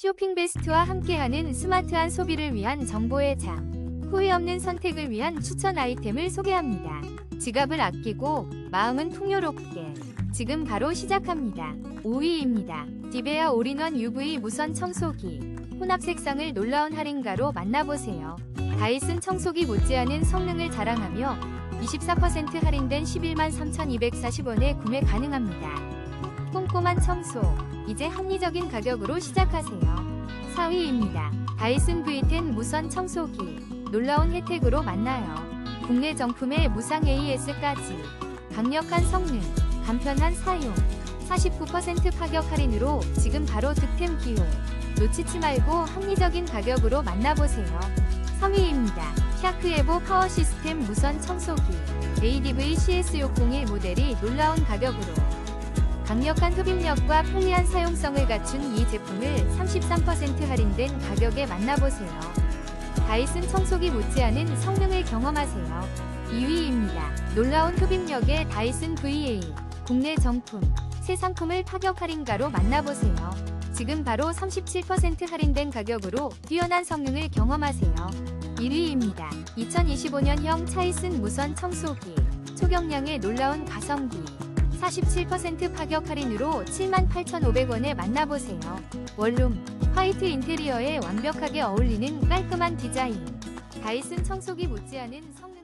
쇼핑 베스트와 함께하는 스마트한 소비를 위한 정보의 장. 후회 없는 선택을 위한 추천 아이템을 소개합니다. 지갑을 아끼고 마음은 풍요롭게. 지금 바로 시작합니다. 5위입니다. 디베아 올인원 UV 무선 청소기. 혼합 색상을 놀라운 할인가로 만나보세요. 다이슨 청소기 못지않은 성능을 자랑하며 24% 할인된 11만 3,240원에 구매 가능합니다. 꼼꼼한 청소. 이제 합리적인 가격으로 시작하세요. 4위입니다. 다이슨 V10 무선 청소기. 놀라운 혜택으로 만나요. 국내 정품의 무상 AS까지. 강력한 성능, 간편한 사용. 49% 파격 할인으로 지금 바로 득템 기호. 놓치지 말고 합리적인 가격으로 만나보세요. 3위입니다. 샤크 에보 파워 시스템 무선 청소기. ADV CS601 모델이 놀라운 가격으로 강력한 흡입력과 편리한 사용성을 갖춘 이 제품을 33% 할인된 가격에 만나보세요. 다이슨 청소기 못지않은 성능을 경험하세요. 2위입니다. 놀라운 흡입력의 다이슨 VA 국내 정품 새 상품을 파격 할인가로 만나보세요. 지금 바로 37% 할인된 가격으로 뛰어난 성능을 경험하세요. 1위입니다. 2025년형 차이슨 무선 청소기 초경량의 놀라운 가성비 47% 파격 할인으로 78,500원에 만나보세요. 원룸, 화이트 인테리어에 완벽하게 어울리는 깔끔한 디자인. 다이슨 청소기 못지않은 성능